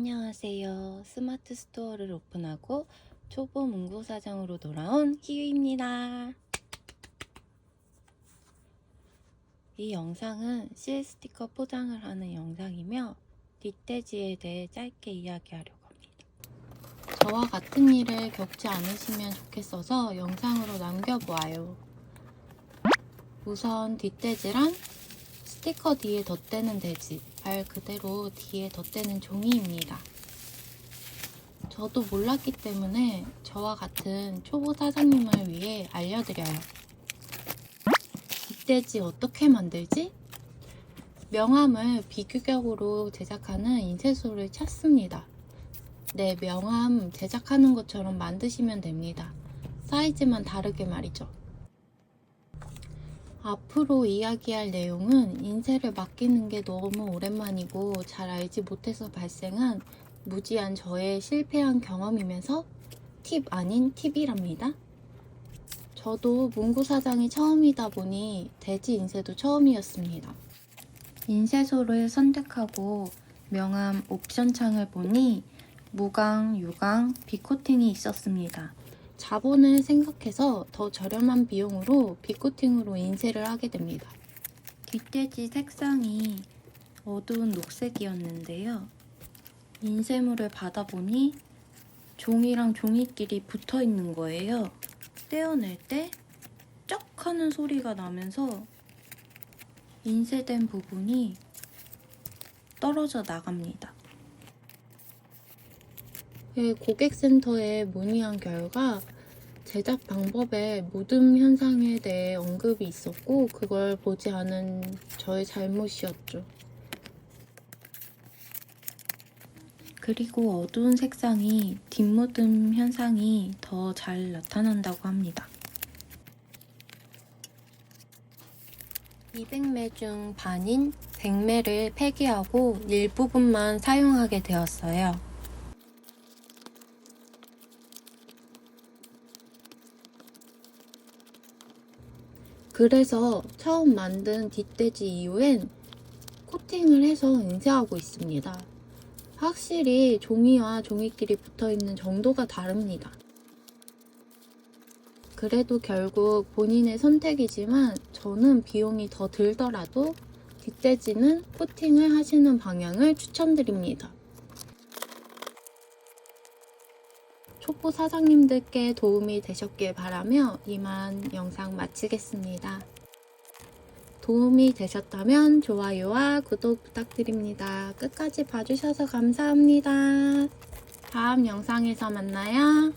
안녕하세요. 스마트 스토어를 오픈하고 초보 문구 사장으로 돌아온 희유입니다. 이 영상은 실 스티커 포장을 하는 영상이며 뒷돼지에 대해 짧게 이야기하려고 합니다. 저와 같은 일을 겪지 않으시면 좋겠어서 영상으로 남겨보아요. 우선 뒷돼지란 스티커 뒤에 덧대는 돼지, 말 그대로 뒤에 덧대는 종이입니다. 저도 몰랐기 때문에 저와 같은 초보 사장님을 위해 알려드려요. 뒷돼지 어떻게 만들지? 명함을 비규격으로 제작하는 인쇄소를 찾습니다. 네, 명함 제작하는 것처럼 만드시면 됩니다. 사이즈만 다르게 말이죠. 앞으로 이야기할 내용은 인쇄를 맡기는 게 너무 오랜만이고 잘 알지 못해서 발생한 무지한 저의 실패한 경험이면서 팁 아닌 팁이랍니다. 저도 문구 사장이 처음이다 보니 대지 인쇄도 처음이었습니다. 인쇄소를 선택하고 명함 옵션 창을 보니 무광, 유광, 비코팅이 있었습니다. 자본을 생각해서 더 저렴한 비용으로 빗코팅으로 인쇄를 하게 됩니다. 뒷돼지 색상이 어두운 녹색이었는데요. 인쇄물을 받아보니 종이랑 종이끼리 붙어 있는 거예요. 떼어낼 때 쩍 하는 소리가 나면서 인쇄된 부분이 떨어져 나갑니다. 예, 고객센터에 문의한 결과 제작 방법에 묻음 현상에 대해 언급이 있었고 그걸 보지 않은 저의 잘못이었죠. 그리고 어두운 색상이 뒷묻음 현상이 더 잘 나타난다고 합니다. 200매 중 반인 100매를 폐기하고 일부분만 사용하게 되었어요. 그래서 처음 만든 뒷돼지 이후엔 코팅을 해서 인쇄하고 있습니다. 확실히 종이와 종이끼리 붙어 있는 정도가 다릅니다. 그래도 결국 본인의 선택이지만 저는 비용이 더 들더라도 뒷돼지는 코팅을 하시는 방향을 추천드립니다. 초보 사장님들께 도움이 되셨길 바라며 이만 영상 마치겠습니다. 도움이 되셨다면 좋아요와 구독 부탁드립니다. 끝까지 봐주셔서 감사합니다. 다음 영상에서 만나요.